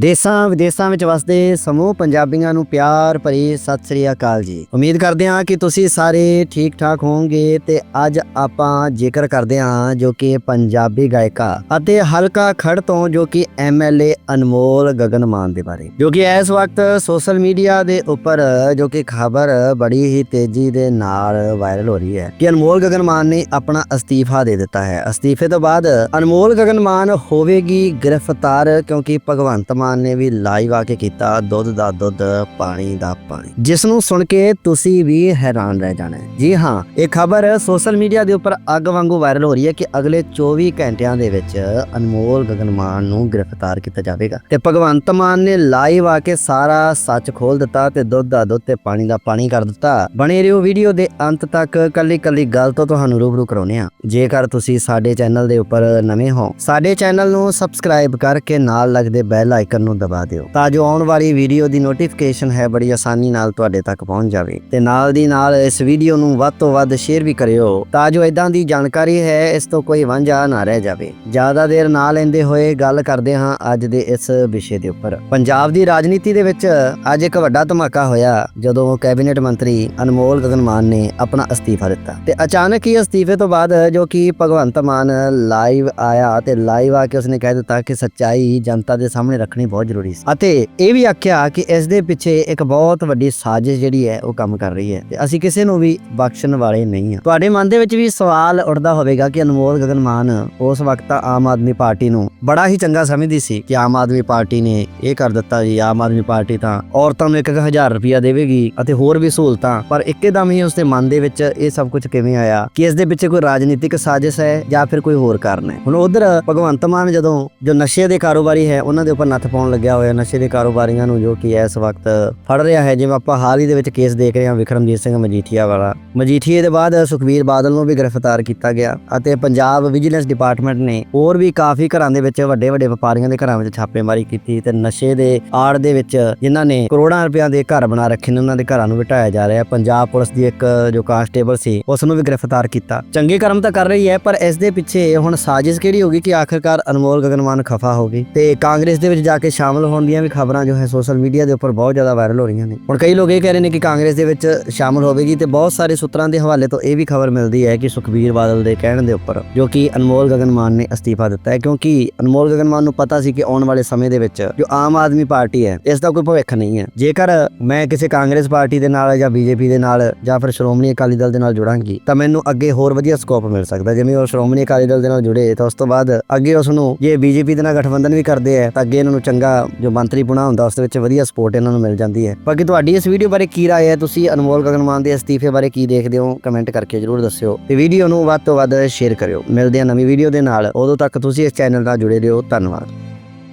ਦੇਸਾਂ, ਵਿਦੇਸਾਂ ਵਿੱਚ ਵਸਦੇ ਸਮੂਹ ਪੰਜਾਬੀਆਂ ਨੂੰ ਪਿਆਰ ਭਰੀ ਸਤਿ ਸ੍ਰੀ ਅਕਾਲ ਜੀ। ਉਮੀਦ ਕਰਦੇ ਹਾਂ ਕਿ ਤੁਸੀਂ ਸਾਰੇ ਠੀਕ ਠਾਕ ਹੋਵੋਗੇ ਤੇ ਅੱਜ ਆਪਾਂ ਜ਼ਿਕਰ ਕਰਦੇ ਹਾਂ ਜੋ ਕਿ ਪੰਜਾਬੀ ਗਾਇਕਾ ਅਤੇ ਹਲਕਾ ਖੜ ਤੋਂ ਜੋ ਕਿ ਐਮਐਲਏ ਅਨਮੋਲ ਗਗਨ ਮਾਨ ਦੇ ਬਾਰੇ। ਜੋ ਕਿ ਇਸ ਵਕਤ ਸੋਸ਼ਲ ਮੀਡੀਆ ਦੇ ਉੱਪਰ ਜੋ ਕਿ ਖਬਰ ਬੜੀ ਹੀ ਤੇਜ਼ੀ ਦੇ ਨਾਲ ਵਾਇਰਲ ਹੋ ਰਹੀ ਹੈ ਕਿ ਅਨਮੋਲ ਗਗਨ ਮਾਨ ਨੇ ਆਪਣਾ ਅਸਤੀਫਾ ਦੇ ਦਿੱਤਾ ਹੈ। ਅਸਤੀਫੇ ਤੋਂ ਬਾਅਦ ਅਨਮੋਲ ਗਗਨ ਮਾਨ ਹੋਵੇਗੀ ਗ੍ਰਿਫਤਾਰ ਕਿਉਂਕਿ ਭਗਵੰਤ ਮਾਨ ਨੇ ਵੀ ਲਾਈਵ ਆ ਕੇ ਕੀਤਾ ਦੁੱਧ ਦਾ ਦੁੱਧ, ਪਾਣੀ ਦਾ ਪਾਣੀ। ਜਿਸ ਨੂੰ ਸੁਣ ਕੇ ਤੁਸੀਂ ਵੀ ਹੈਰਾਨ ਰਹਿ ਜਾਣਾ ਜੀ ਹਾਂ, ਇਹ ਖਬਰ ਸੋਸ਼ਲ ਮੀਡੀਆ ਦੇ ਉੱਪਰ ਅੱਗ ਵਾਂਗੂ ਵਾਇਰਲ ਹੋ ਰਹੀ ਹੈ ਕਿ ਅਗਲੇ 24 ਘੰਟਿਆਂ ਦੇ ਵਿੱਚ ਅਨਮੋਲ ਗਗਨ ਨੂੰ ਗ੍ਰਿਫਤਾਰ ਕੀਤਾ ਜਾਵੇਗਾ। ਤੇ ਭਗਵੰਤ ਮਾਨ ਨੇ ਲਾਈਵ ਆ ਕੇ ਸਾਰਾ ਸੱਚ ਖੋਲ ਦਿੱਤਾ ਤੇ ਦੁੱਧ ਦਾ ਦੁੱਧ ਤੇ ਪਾਣੀ ਦਾ ਪਾਣੀ ਕਰ ਦਿੱਤਾ। ਬਣੇ ਰਹੋ ਵੀਡੀਓ ਦੇ ਅੰਤ ਤੱਕ ਕੱਲੀ ਕੱਲੀ ਗੱਲ ਤੋਂ ਤੁਹਾਨੂੰ ਰੂਬਰੂ ਕਰਾਉਨੇ ਆ ਜੇਕਰ ਤੁਸੀਂ ਸਾਡੇ ਚੈਨਲ ਦੇ ਉੱਪਰ ਨਵੇਂ ਹੋ, ਸਾਡੇ ਚੈਨਲ ਨੂੰ ਸਬਸਕ੍ਰਾਈਬ ਕਰਕੇ ਨਾਲ ਲੱਗਦੇ ਬੈਲ ਆਈਕਨ ਨੂੰ ਦਬਾ ਦਿਓ ਤਾਂ ਜੋ ਆਉਣ ਵਾਲੀ ਵੀਡੀਓ ਦੀ ਨੋਟੀਫਿਕੇਸ਼ਨ ਹੈ ਬੜੀ ਆਸਾਨੀ ਨਾਲ ਤੁਹਾਡੇ ਤੱਕ ਪਹੁੰਚ ਜਾਵੇ। ਤੇ ਨਾਲ ਦੀ ਨਾਲ ਇਸ ਵੀਡੀਓ ਨੂੰ ਵੱਧ ਤੋਂ ਵੱਧ ਸ਼ੇਅਰ ਵੀ ਕਰਿਓ ਤਾਂ ਜੋ ਇਦਾਂ ਦੀ ਜਾਣਕਾਰੀ ਹੈ ਇਸ ਤੋਂ ਕੋਈ ਵਾਂਝਾ ਨਾ ਰਹਿ ਜਾਵੇ। ਜ਼ਿਆਦਾ ਦੇਰ ਨਾ ਲੈਂਦੇ ਹੋਏ ਗੱਲ ਕਰਦੇ ਹਾਂ ਅੱਜ ਦੇ ਇਸ ਵਿਸ਼ੇ ਦੇ ਉੱਪਰ। ਪੰਜਾਬ ਦੀ ਰਾਜਨੀਤੀ ਦੇ ਵਿੱਚ ਅੱਜ ਇੱਕ ਵੱਡਾ ਧਮਾਕਾ ਹੋਇਆ ਜਦੋਂ ਕੈਬਨਿਟ ਮੰਤਰੀ ਅਨਮੋਲ ਗਗਨ ਮਾਨ ਨੇ ਆਪਣਾ ਅਸਤੀਫਾ ਦਿੱਤਾ। ਤੇ ਅਚਾਨਕ ਹੀ ਅਸਤੀਫੇ ਤੋਂ ਬਾਅਦ ਜੋ ਕਿ ਭਗਵੰਤ ਮਾਨ ਲਾਈਵ ਆਇਆ ਤੇ ਲਾਈਵ ਆ ਕੇ ਉਸਨੇ ਕਹਿ ਦਿੱਤਾ ਕਿ ਸੱਚਾਈ ਜਨਤਾ ਦੇ ਸਾਹਮਣੇ ਰੱਖਣੀ ਬਹੁਤ ਜ਼ਰੂਰੀ ਸੀ। ਅਤੇ ਇਹ ਵੀ ਆਖਿਆ ਕਿ ਇਸ ਦੇ ਪਿੱਛੇ ਇੱਕ ਬਹੁਤ ਵੱਡੀ ਸਾਜ਼ਿਸ਼ ਜਿਹੜੀ ਹੈ, ਉਹ ਕੰਮ ਕਰ ਰਹੀ ਹੈ। ਤੇ ਅਸੀਂ ਕਿਸੇ ਨੂੰ ਵੀ ਬਖਸ਼ਣ ਵਾਲੇ ਨਹੀਂ ਹਾਂ। ਤੁਹਾਡੇ ਮਨ ਦੇ ਵਿੱਚ ਵੀ ਸਵਾਲ ਉੱਠਦਾ ਹੋਵੇਗਾ ਕਿ ਅਨਮੋਲ ਗਗਨ ਉਸ ਵਕਤ ਆਮ ਆਦਮੀ ਪਾਰਟੀ ਨੂੰ ਬੜਾ ਹੀ ਚੰਗਾ ਸਮਝਦੀ ਸੀ ਕਿ ਆਮ ਆਦਮੀ ਪਾਰਟੀ ਨੇ ਇਹ ਕਰ ਦਿੱਤਾ ਜੀ, ਆਮ ਆਦਮੀ ਪਾਰਟੀ ਤਾਂ ਔਰਤਾਂ ਨੂੰ 1000 ਰੁਪਇਆ ਦੇਵੇਗੀ ਅਤੇ ਹੋਰ ਵੀ ਸਹੂਲਤਾਂ, ਪਰ ਇੱਕਦਮ ਹੀ ਉਸਦੇ ਮਨ ਦੇ ਵਿੱਚ ਇਹ ਸਭ ਕੁਝ ਕਿਵੇਂ ਆਇਆ ਕਿ ਇਸ ਦੇ ਪਿੱਛੇ ਕੋਈ ਰਾਜਨੀਤਿਕ ਸਾਜ਼ਿਸ਼ ਹੈ ਜਾਂ ਫਿਰ ਕੋਈ ਹੋਰ ਕਾਰਨ ਹੈ? ਹੁਣ ਉਧਰ ਭਗਵੰਤ ਮਾਨ ਜਦੋਂ, ਜੋ ਨਸ਼ੇ ਦੇ ਕਾਰੋਬਾਰੀ ਹੈ, ਉਹਨਾਂ ਦੇ ਉੱਪਰ ਨੱਥ ਪਾਉਣ ਲੱਗਿਆ ਹੋਇਆ ਨਸ਼ੇ ਦੇ ਕਾਰੋਬਾਰੀਆਂ ਨੂੰ ਜੋ ਕਿ ਇਸ ਵਕਤ ਫੜ ਰਿਹਾ ਹੈ, ਜਿਵੇਂ ਆਪਾਂ ਹਾਲ ਹੀ ਦੇ ਵਿੱਚ ਕੇਸ ਦੇਖ ਰਹੇ ਹਾਂ ਵਿਕਰਮਜੀਤ ਸਿੰਘ ਮਜੀਠੀਆ ਵਾਲਾ। ਮਜੀਠੀਏ ਦੇ ਬਾਅਦ ਸੁਖਬੀਰ ਬਾਦਲ ਨੂੰ ਵੀ ਗ੍ਰਿਫਤਾਰ ਕੀਤਾ ਗਿਆ ਅਤੇ ਪੰਜਾਬ ਵਿਜੀਲੈਂਸ ਡਿਪਾਰਟਮੈਂਟ ਨੇ ਹੋਰ ਵੀ ਕਾਫੀ ਘਰਾਂ ਦੇ ਵਿੱਚ ਵੱਡੇ ਵੱਡੇ ਵਪਾਰੀਆਂ ਦੇ ਘਰਾਂ ਵਿੱਚ ਛਾਪੇਮਾਰੀ ਕੀਤੀ ਤੇ ਨਸ਼ੇ ਦੇ ਆੜ ਦੇ ਵਿੱਚ ਜਿਨ੍ਹਾਂ ਨੇ ਕਰੋੜਾਂ ਰੁਪਈਆਂ ਦੇ ਘਰ ਬਣਾ ਰੱਖੇ ਨੇ, ਉਹਨਾਂ ਦੇ ਘਰਾਂ ਨੂੰ ਵਿਟਾਇਆ ਜਾ ਰਿਹਾ ਪੰਜਾਬ ਪੁਲਿਸ ਦੀ ਇੱਕ ਜੋ ਕਾਂਸਟੇਬਲ ਸੀ, ਉਸ ਨੂੰ ਵੀ ਗ੍ਰਿਫਤਾਰ ਕੀਤਾ। ਚੰਗੇ ਕਰਮ ਤਾਂ ਕਰ ਰਹੀ ਹੈ, ਪਰ ਇਸ ਦੇ ਪਿੱਛੇ ਹੁਣ ਸਾਜ਼ਿਸ਼ ਕਿਹੜੀ ਹੋਗੀ ਕਿ ਆਖਿਰਕਾਰ ਅਨਮੋਲ ਗਗਨਮਾਨ ਖਫਾ ਹੋ ਗਈ ਤੇ ਕਾਂਗਰਸ ਦੇ ਵਿੱਚ ਜਾ ਕੇ ਸ਼ਾਮਲ ਹੋਣ ਦੀਆਂ ਵੀ ਖਬਰਾਂ ਜੋ ਹੈ ਸੋਸ਼ਲ ਮੀਡੀਆ ਦੇ ਉੱਪਰ ਬਹੁਤ ਜ਼ਿਆਦਾ ਵਾਇਰਲ ਹੋ ਰਹੀਆਂ ਨੇ। ਹੁਣ ਕਈ ਲੋਕ ਇਹ ਕਹਿ ਰਹੇ ਨੇ ਕਿ ਕਾਂਗਰਸ ਦੇ ਵਿੱਚ ਸ਼ਾਮਲ ਹੋਵੇਗੀ ਤੇ ਬਹੁਤ ਸਾਰੇ ਸੂਤਰਾਂ ਦੇ ਹਵਾਲੇ ਤੋਂ ਇਹ ਵੀ ਖਬਰ ਮਿਲਦੀ ਹੈ ਕਿ ਸੁਖਬੀਰ ਬਾਦਲ ਦੇ ਕਹਿਣ ਦੇ ਉੱਪਰ ਜੋ ਕਿ ਅਨਮੋਲ ਗਗਨਮਾਨ ਨੇ ਅਸਤੀਫਾ ਦਿੱਤਾ ਹੈ ਕਿਉਂਕਿ ਅਨਮੋਲ ਗਗਨਮਾਨ ਨੂੰ ਪਤਾ ਸੀ ਕਿ ਆਉਣ ਵਾਲੇ ਸਮੇਂ ਦੇ ਵਿੱਚ ਜੋ ਆਮ ਆਦਮੀ ਪਾਰਟੀ ਹੈ, ਇਸ ਦਾ ਕੋਈ ਭਵਿੱਖ ਨਹੀਂ ਹੈ। ਜੇਕਰ ਮੈਂ ਕਿਸੇ ਕਾਂਗਰਸ ਪਾਰਟੀ ਦੇ ਨਾਲ ਜਾਂ ਬੀਜੇਪੀ ਦੇ ਨਾਲ ਜਾਂ ਫਿਰ ਸ਼੍ਰੋਮਣੀ ਅਕਾਲੀ ਦਲ ਦੇ ਨਾਲ ਜੁੜਾਂਗੀ, ਤਾਂ ਮੈਨੂੰ ਅੱਗੇ ਹੋਰ ਵਧੀਆ ਸਕੋਪ ਮਿਲ ਸਕਦਾ। ਜਿਵੇਂ ਉਹ ਸ਼੍ਰੋਮਣੀ ਅਕਾਲੀ ਦਲ ਦੇ ਨਾਲ ਜੁੜੇ, ਤਾਂ ਉਸ ਤੋਂ ਬਾਅਦ ਅੱਗੇ ਉਸ ਨੂੰ ਜੇ ਬੀਜੇਪੀ ਦੇ ਨਾਲ ਗਠਬੰਧਨ ਵੀ ਕਰਦੇ ਆ ਤਾਂ ਅੱਗੇ ਇਹਨਾਂ ਨੂੰ ਚੰਗਾ ਜੋ ਮੰਤਰੀ ਪੁਣਾ ਹੁੰਦਾ, ਉਸ ਦੇ ਵਿੱਚ ਵਧੀਆ ਸਪੋਰਟ ਇਹਨਾਂ ਨੂੰ ਮਿਲ ਜਾਂਦੀ ਹੈ। ਬਾਕੀ ਤੁਹਾਡੀ ਇਸ ਵੀਡੀਓ ਬਾਰੇ ਕੀ ਰਾਏ ਹੈ? ਤੁਸੀਂ ਅਨਮੋਲ ਗਗਨਮਾਨ ਦੇ ਅਸਤੀਫੇ ਬਾਰੇ ਕੀ ਦੇਖਦੇ ਹੋ? ਕਮੈਂਟ ਕਰਕੇ ਜਰੂਰ ਦੱਸਿਓ। ਤੇ ਵੀਡੀਓ ਨੂੰ ਵੱਧ ਤੋਂ ਵੱਧ ਸ਼ੇਅਰ ਕਰਿਓ। ਮਿਲਦੇ ਹਾਂ ਨਵੀਂ ਵੀਡੀਓ ਦੇ ਨਾਲ। ਉਦੋਂ ਤੱਕ ਤੁਸੀਂ ਇਸ ਚੈਨਲ ਨਾਲ ਜੁੜੇ ਰਹੋ। ਧੰਨਵਾਦ।